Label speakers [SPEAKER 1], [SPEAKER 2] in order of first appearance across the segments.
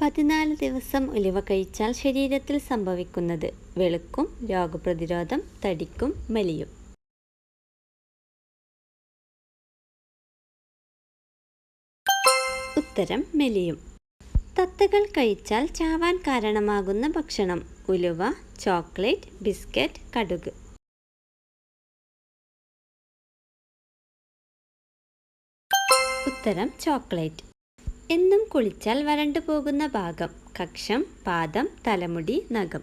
[SPEAKER 1] പതിനാല് ദിവസം ഉലുവ കഴിച്ചാൽ ശരീരത്തിൽ സംഭവിക്കുന്നത് വെളുക്കും രോഗപ്രതിരോധം തടിക്കും മലിയും. ഉത്തരം മെലിയും. തത്തകൾ കഴിച്ചാൽ ചാവാൻ കാരണമാകുന്ന ഭക്ഷണം ഉലുവ ചോക്ലേറ്റ് ബിസ്ക്കറ്റ് കടുക്. ഉത്തരം ചോക്ലേറ്റ്. എന്നും കുളിച്ചാൽ വരണ്ടു പോകുന്ന ഭാഗം കക്ഷം പാദം തലമുടി നഖം.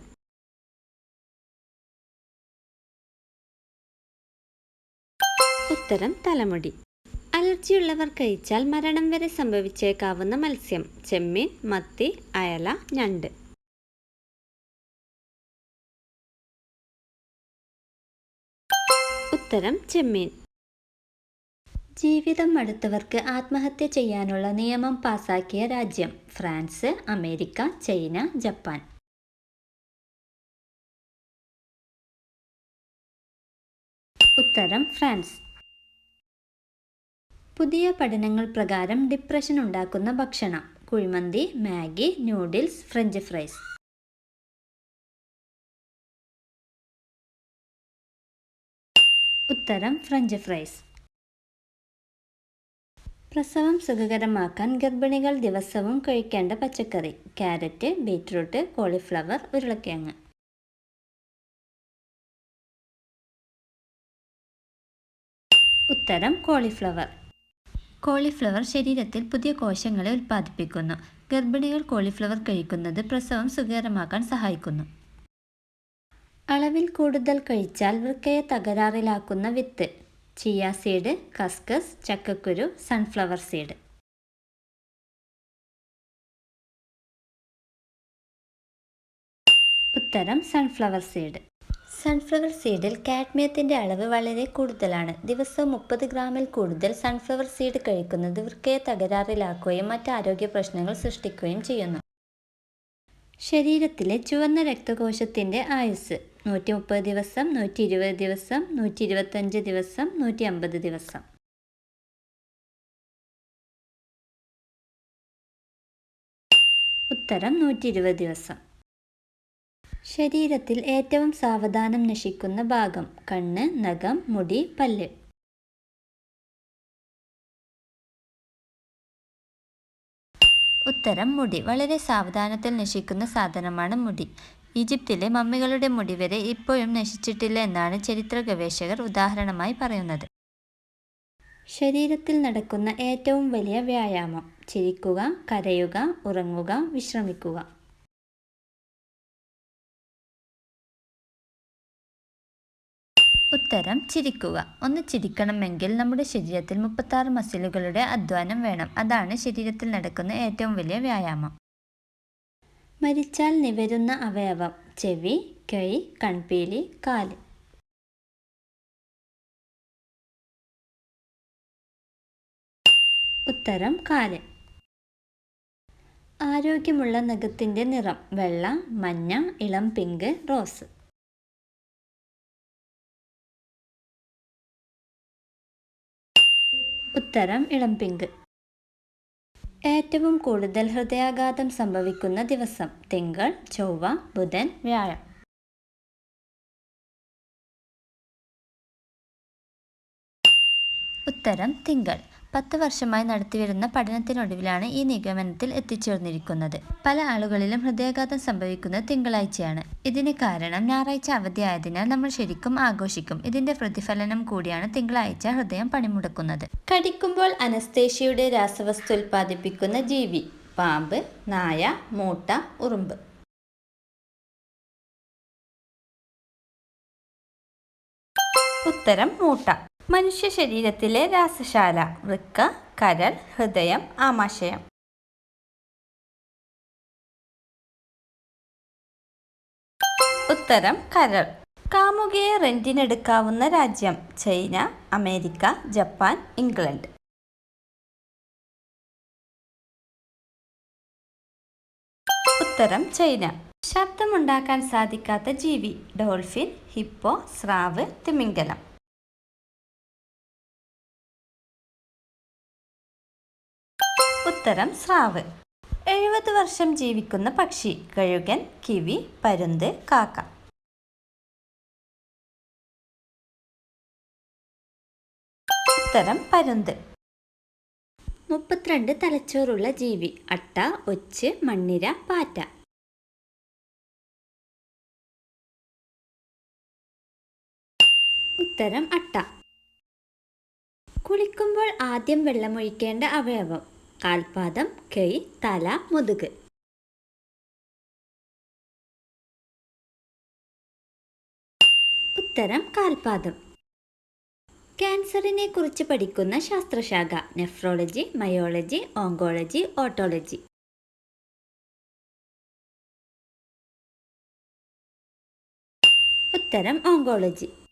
[SPEAKER 1] ഉത്തരം തലമുടി. അലർജിയുള്ളവർ കഴിച്ചാൽ മരണം വരെ സംഭവിച്ചേക്കാവുന്ന മത്സ്യം ചെമ്മീൻ മത്തി അയല ഞണ്ട്. ഉത്തരം ചെമ്മീൻ. ജീവിതം മടുത്തവർക്ക് ആത്മഹത്യ ചെയ്യാനുള്ള നിയമം പാസാക്കിയ രാജ്യം ഫ്രാൻസ് അമേരിക്ക ചൈന ജപ്പാൻ. ഉത്തരം ഫ്രാൻസ്. പുതിയ പഠനങ്ങൾ പ്രകാരം ഡിപ്രഷൻ ഉണ്ടാക്കുന്ന ഭക്ഷണം. Kuzhimanthi Maggi noodles French fries. ഉത്തരം ഫ്രഞ്ച് ഫ്രൈസ്. പ്രസവം സുഖകരമാക്കാൻ ഗർഭിണികൾ ദിവസവും കഴിക്കേണ്ട പച്ചക്കറി. ക്യാരറ്റ് ബീറ്റ്റൂട്ട് കോളിഫ്ലവർ ഉരുളക്കിഴങ്ങ്. ഉത്തരം കോളിഫ്ലവർ. കോളിഫ്ലവർ ശരീരത്തിൽ പുതിയ കോശങ്ങളെ ഉൽപ്പാദിപ്പിക്കുന്നു. ഗർഭിണികൾ കോളിഫ്ലവർ കഴിക്കുന്നത് പ്രസവം സുഖകരമാക്കാൻ സഹായിക്കുന്നു. അളവിൽ കൂടുതൽ കഴിച്ചാൽ വൃക്കയെ തകരാറിലാക്കുന്ന വിത്ത്. ചിയ സീഡ് കസ്കസ് ചക്കക്കുരു സൺഫ്ലവർ സീഡ് ഉത്തരം സൺഫ്ലവർ സീഡ് സൺഫ്ലവർ സീഡിൽ കാഡ്മിയത്തിന്റെ അളവ് വളരെ കൂടുതലാണ്. ദിവസം മുപ്പത് ഗ്രാമിൽ കൂടുതൽ സൺഫ്ലവർ സീഡ് കഴിക്കുന്നത് വൃക്കയെ തകരാറിലാക്കുകയും മറ്റ് ആരോഗ്യ പ്രശ്നങ്ങൾ സൃഷ്ടിക്കുകയും ചെയ്യുന്നു. ശരീരത്തിലെ ചുവന്ന രക്തകോശത്തിന്റെ ആയുസ് നൂറ്റി മുപ്പത് ദിവസം നൂറ്റി ഇരുപത് ദിവസം നൂറ്റി ഇരുപത്തഞ്ച് ദിവസം നൂറ്റി അമ്പത് ദിവസം. ഉത്തരം നൂറ്റി ഇരുപത് ദിവസം. ശരീരത്തിൽ ഏറ്റവും സാവധാനം നശിക്കുന്ന ഭാഗം കണ്ണ് നഖം മുടി പല്ല്. ഉത്തരം മുടി. വളരെ സാവധാനത്തിൽ നശിക്കുന്ന സാധനമാണ് മുടി. ഈജിപ്തിലെ മമ്മികളുടെ മുടി വരെ ഇപ്പോഴും നശിച്ചിട്ടില്ല എന്നാണ് ചരിത്ര ഗവേഷകർ ഉദാഹരണമായി പറയുന്നത്. ശരീരത്തിൽ നടക്കുന്ന ഏറ്റവും വലിയ വ്യായാമം ചിരിക്കുക കരയുക ഉറങ്ങുക വിശ്രമിക്കുക. ഉത്തരം ചിരിക്കുക. ഒന്ന് ചിരിക്കണമെങ്കിൽ നമ്മുടെ ശരീരത്തിൽ മുപ്പത്താറ് മസിലുകളുടെ അധ്വാനം വേണം. അതാണ് ശരീരത്തിൽ നടക്കുന്ന ഏറ്റവും വലിയ വ്യായാമം. മരിച്ചാൽ നിവരുന്ന അവയവം ചെവി കൈ കൺപീലി കാൽ. ഉത്തരം കാൽ. ആരോഗ്യമുള്ള നഖത്തിന്റെ നിറം വെള്ള മഞ്ഞ ഇളം പിങ്ക് റോസ്. ഉത്തരം ഇളം പിങ്ക്. ഏറ്റവും കൂടുതൽ ഹൃദയാഘാതം സംഭവിക്കുന്ന ദിവസം. തിങ്കൾ ചൊവ്വ ബുധൻ വ്യാഴം. ഉത്തരം തിങ്കൾ. പത്ത് വർഷമായി നടത്തിവരുന്ന പഠനത്തിനൊടുവിലാണ് ഈ നിഗമനത്തിൽ എത്തിച്ചേർന്നിരിക്കുന്നത്. പല ആളുകളിലും ഹൃദയാഘാതം സംഭവിക്കുന്നത് തിങ്കളാഴ്ചയാണ്. ഇതിന് കാരണം ഞായറാഴ്ച അവധിയായതിനാൽ നമ്മൾ ശരിക്കും ആഘോഷിക്കും. ഇതിന്റെ പ്രതിഫലനം കൂടിയാണ് തിങ്കളാഴ്ച ഹൃദയം പണിമുടക്കുന്നത്. കടിക്കുമ്പോൾ അനസ്തേഷ്യയുടെ രാസവസ്തു ഉൽപ്പാദിപ്പിക്കുന്ന ജീവി പാമ്പ് നായ മൂട്ട ഉറുമ്പ്. ഉത്തരം മൂട്ട. മനുഷ്യ ശരീരത്തിലെ രാസശാല വൃക്ക കരൾ ഹൃദയം ആമാശയം. ഉത്തരം കരൾ. കാമുകയെ റെന്റിനെടുക്കാവുന്ന രാജ്യം ചൈന അമേരിക്ക ജപ്പാൻ ഇംഗ്ലണ്ട്. ഉത്തരം ചൈന. ശബ്ദമുണ്ടാക്കാൻ സാധിക്കാത്ത ജീവി ഡോൾഫിൻ ഹിപ്പോ സ്രാവ് തിമിംഗലം. ഉത്തരം സ്രാവ്. എഴുപത് വർഷം ജീവിക്കുന്ന പക്ഷി കഴുകൻ കിവി പരുന്ത് കാക്ക. ഉത്തരം പരുന്ത്. മുപ്പത്തിരണ്ട് തലച്ചോറുള്ള ജീവി അട്ട ഒച്ച് മണ്ണിര പാറ്റ. ഉത്തരം അട്ട. കുളിക്കുമ്പോൾ ആദ്യം വെള്ളമൊഴിക്കേണ്ട അവയവം. കാൽപാദം കൈ തല മുതുക്. ഉത്തരം കാൽപാദം. ക്യാൻസറിനെ കുറിച്ച് പഠിക്കുന്ന ശാസ്ത്രശാഖ നെഫ്രോളജി മയോളജി ഓങ്കോളജി ഓട്ടോളജി. ഉത്തരം ഓങ്കോളജി.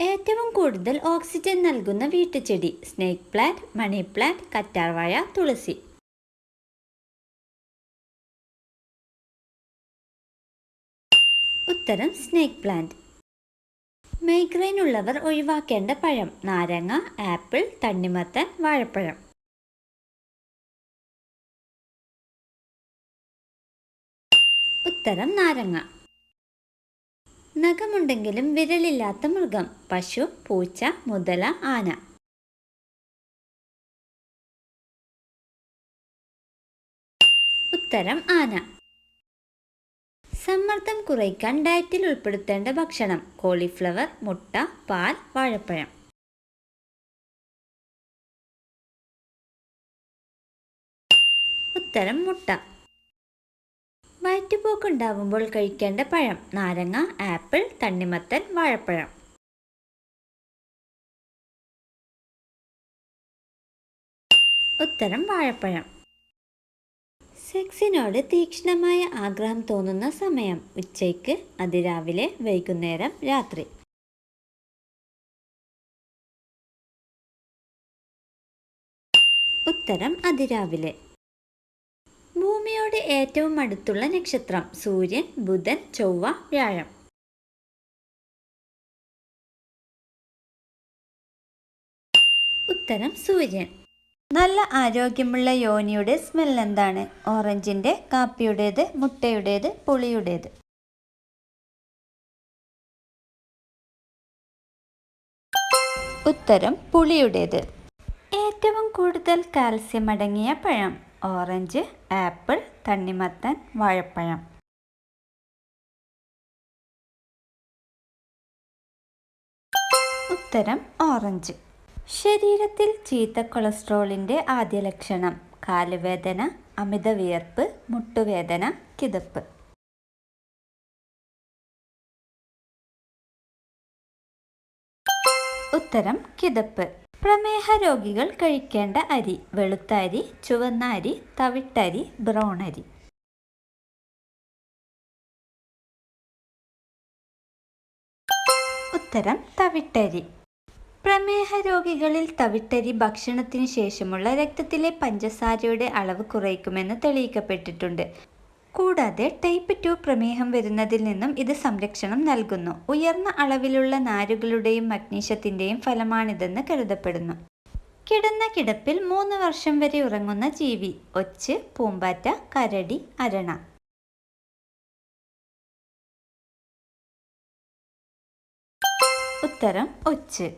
[SPEAKER 1] ഏറ്റവും കൂടുതൽ ഓക്സിജൻ നൽകുന്ന വീട്ടുചെടി സ്നേക്ക് പ്ലാന്റ് മണി പ്ലാന്റ് കറ്റാർവാഴ തുളസി. ഉത്തരം സ്നേക്ക് പ്ലാന്റ്. മൈഗ്രെയിൻ ഉള്ളവർ ഒഴിവാക്കേണ്ട പഴം നാരങ്ങ ആപ്പിൾ തണ്ണിമത്തൻ വാഴപ്പഴം. ഉത്തരം നാരങ്ങ. നഖമുണ്ടെങ്കിലും വിരലില്ലാത്ത മൃഗം. പശു പൂച്ച മുതല ആന. ഉത്തരം ആന. സമ്മർദ്ദം കുറയ്ക്കാൻ ഡയറ്റിൽ ഉൾപ്പെടുത്തേണ്ട ഭക്ഷണം. കോളിഫ്ലവർ മുട്ട പാൽ വാഴപ്പഴം. ഉത്തരം മുട്ട. വയറ്റുപോക്കുണ്ടാവുമ്പോൾ കഴിക്കേണ്ട പഴം നാരങ്ങ ആപ്പിൾ തണ്ണിമത്തൻ വാഴപ്പഴം. ഉത്തരം വാഴപ്പഴം. സെക്സിനോട് തീക്ഷ്ണമായ ആഗ്രഹം തോന്നുന്ന സമയം ഉച്ചയ്ക്ക് അതിരാവിലെ വൈകുന്നേരം രാത്രി. ഉത്തരം അതിരാവിലെ. ഭൂമിയോട് ഏറ്റവും അടുത്തുള്ള നക്ഷത്രം സൂര്യൻ ബുധൻ ചൊവ്വ വ്യാഴം. ഉത്തരം സൂര്യൻ. നല്ല ആരോഗ്യമുള്ള യോനിയുടെ സ്മെൽ എന്താണ്? ഓറഞ്ചിന്റെ കാപ്പിയുടേത് മുട്ടയുടേത് പുളിയുടേത്. ഉത്തരം പുളിയുടേത്. ഏറ്റവും കൂടുതൽ കാൽസ്യം അടങ്ങിയ പഴം. ഓറഞ്ച് ആപ്പിൾ തണ്ണിമത്തൻ വാഴപ്പഴം. ഉത്തരം ഓറഞ്ച്. ശരീരത്തിൽ ചീത്ത കൊളസ്ട്രോളിന്റെ ആദ്യ ലക്ഷണം കാലുവേദന അമിത വിയർപ്പ് മുട്ടുവേദന കിതപ്പ്. ഉത്തരം കിതപ്പ്. പ്രമേഹ രോഗികൾ കഴിക്കേണ്ട അരി വെളുത്ത അരി ചുവന്ന അരി തവിട്ടരി ബ്രൗൺ അരി ഉത്തരം തവിട്ടരി. പ്രമേഹ രോഗികളിൽ തവിട്ടരി ഭക്ഷണത്തിന് ശേഷമുള്ള രക്തത്തിലെ പഞ്ചസാരയുടെ അളവ് കുറയ്ക്കുമെന്ന് തെളിയിക്കപ്പെട്ടിട്ടുണ്ട്. കൂടാതെ ടൈപ്പ് ടു പ്രമേഹം വരുന്നതിൽ നിന്നും ഇത് സംരക്ഷണം നൽകുന്നു. ഉയർന്ന അളവിലുള്ള നാരുകളുടെയും മഗ്നീഷ്യത്തിന്റെയും ഫലമാണിതെന്ന് കരുതപ്പെടുന്നു. കിടന്ന കിടപ്പിൽ മൂന്ന് വർഷം വരെ ഉറങ്ങുന്ന ജീവി ഒച്ച് പൂമ്പാറ്റ കരടി അരണ. ഉത്തരം ഒച്ച്.